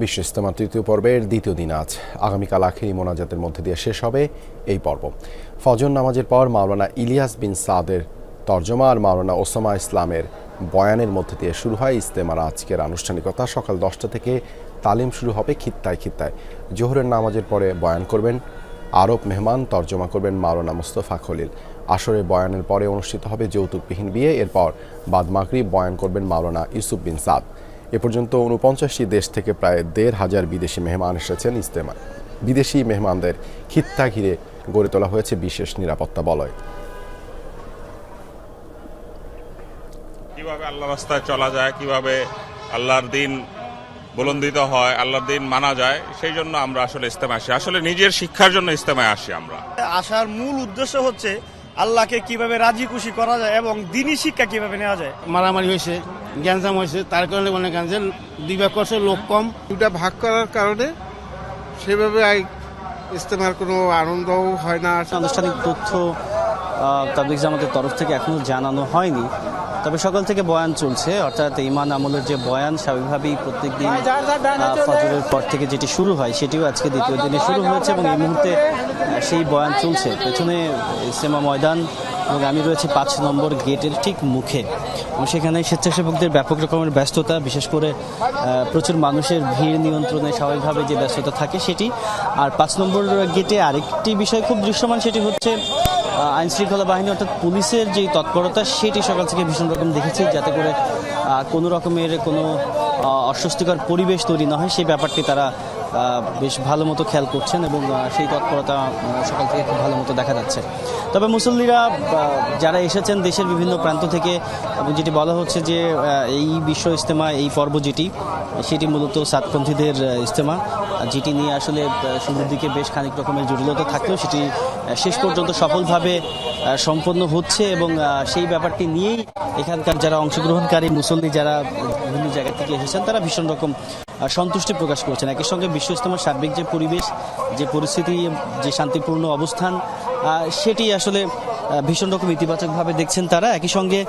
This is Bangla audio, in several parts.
বিশ্ব ইস্তেমা তৃতীয় পর্বের দ্বিতীয় দিন আজ। আগামীকাল আখেরি মোনাজাতের মধ্যে দিয়ে শেষ হবে এই পর্ব। ফজর নামাজের পর মাওলানা ইলিয়াস বিন সাদের তর্জমা আর মাওলানা ওসামা ইসলামের বয়ানের মধ্যে দিয়ে শুরু হয় ইস্তেমার আজকের আনুষ্ঠানিকতা। সকাল দশটা থেকে তালিম শুরু হবে খিত্তায় খিত্তায়। জোহরের নামাজের পরে বয়ান করবেন আরব মেহমান, তর্জমা করবেন মাওলানা মুস্তফা খলিল। আসরে বয়ানের পরে অনুষ্ঠিত হবে যৌতুকবিহীন বিয়ে। এরপর বাদ মাগরিব বয়ান করবেন মাওলানা ইউসুফ বিন সাদ। এ পর্যন্ত উনপঞ্চাশটি দেশ থেকে প্রায় দেড় হাজার বিদেশি মেহমান এসেছেন ইস্তেমায় বিদেশি মেহমানদের খিত্তা ঘিরে গড়ে তোলা হয়েছে বিশেষ নিরাপত্তা বলয়। কীভাবে আল্লাহ রাস্তায় চলা যায় কীভাবে আল্লাহর দিন বুলন্দিত হয় আল্লাহর দিন মানা যায় সেই জন্য আমরা আসলে ইস্তেমায় আসি। আসলে নিজের শিক্ষার জন্য ইস্তেমায় আসি আমরা। আসার মূল উদ্দেশ্য হচ্ছে আল্লাহকে কীভাবে রাজি খুশি করা যায় এবং দিনী শিক্ষা কীভাবে নেওয়া যায়? মারামারি হয়েছে গ্যাঞ্জাম হয়েছে তার কারণে মনে করেন যে দুই ভাগ করছে লোক কম। দুটা ভাগ করার কারণে সেভাবে ইস্তেমার কোনো আনন্দও হয় না। আনুষ্ঠানিক তথ্য তাদের জামাতের তরফ থেকে এখনও জানানো হয়নি। তবে সকাল থেকে বয়ান চলছে অর্থাৎ ইমান আমলের যে বয়ান স্বাভাবিকভাবেই প্রত্যেকদিন আহ, ফজরের পর থেকে যেটি শুরু হয় সেটিও আজকে দ্বিতীয় দিনে শুরু হয়েছে এবং এই মুহূর্তে সেই বয়ান চলছে। পেছনে ইসেমা ময়দান এবং আমি রয়েছে পাঁচ নম্বর গেটের ঠিক মুখে। এবং সেখানে স্বেচ্ছাসেবকদের ব্যাপক রকমের ব্যস্ততা বিশেষ করে প্রচুর মানুষের ভিড় নিয়ন্ত্রণে স্বাভাবিকভাবে যে ব্যস্ততা থাকে সেটি। আর পাঁচ নম্বর গেটে আরেকটি বিষয় খুব দৃশ্যমান সেটি হচ্ছে আইন শৃঙ্খলা বাহিনী অর্থাৎ পুলিশের যে তৎপরতা, সেটি সকাল থেকে ভীষণ রকম দেখেছি, যাতে করে কোনো রকমের কোনো অস্বস্তিকর পরিবেশ তৈরি না হয়। সেই ব্যাপারটি তারা বেশ ভালো মতো খেয়াল করছেন এবং সেই তৎপরতা সকাল থেকে খুব ভালো মতো দেখা যাচ্ছে। তবে মুসল্লিরা যারা এসেছেন দেশের বিভিন্ন প্রান্ত থেকে, এবং যেটি বলা হচ্ছে যে এই বিশ্ব ইজতেমা, এই পর্ব যেটি, সেটি মূলত সাতপন্থীদের ইজতেমা। যেটি নিয়ে আসলে শুরুর দিকে বেশ খানিক রকমের জটিলতা থাকলেও সেটি শেষ পর্যন্ত সফলভাবে সম্পন্ন হচ্ছে এবং সেই ব্যাপারটি নিয়েই এখানকার যারা অংশগ্রহণকারী মুসল্লি, যারা বিভিন্ন জায়গা থেকে এসেছেন, তারা ভীষণ রকম সন্তুষ্টি প্রকাশ করছেন। একই সঙ্গে বিশ্ব ইজতেমার সার্বিক যে পরিবেশ, যে পরিস্থিতি, যে শান্তিপূর্ণ অবস্থান সেটি আসলে ভীষণ রকম ইতিবাচকভাবে দেখছেন তারা। একই সঙ্গে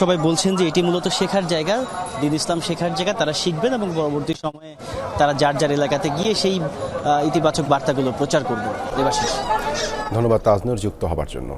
সবাই বলছেন যে এটি মূলত শেখার জায়গা, দিন ইসলাম শেখার জায়গা, তারা শিখবেন এবং পরবর্তী সময়ে তারা যার যার এলাকাতে গিয়ে সেই ইতিবাচক বার্তাগুলো প্রচার করবেন। দেবাশিস ধন্যবাদ, তাজনুর যুক্ত হবার জন্য।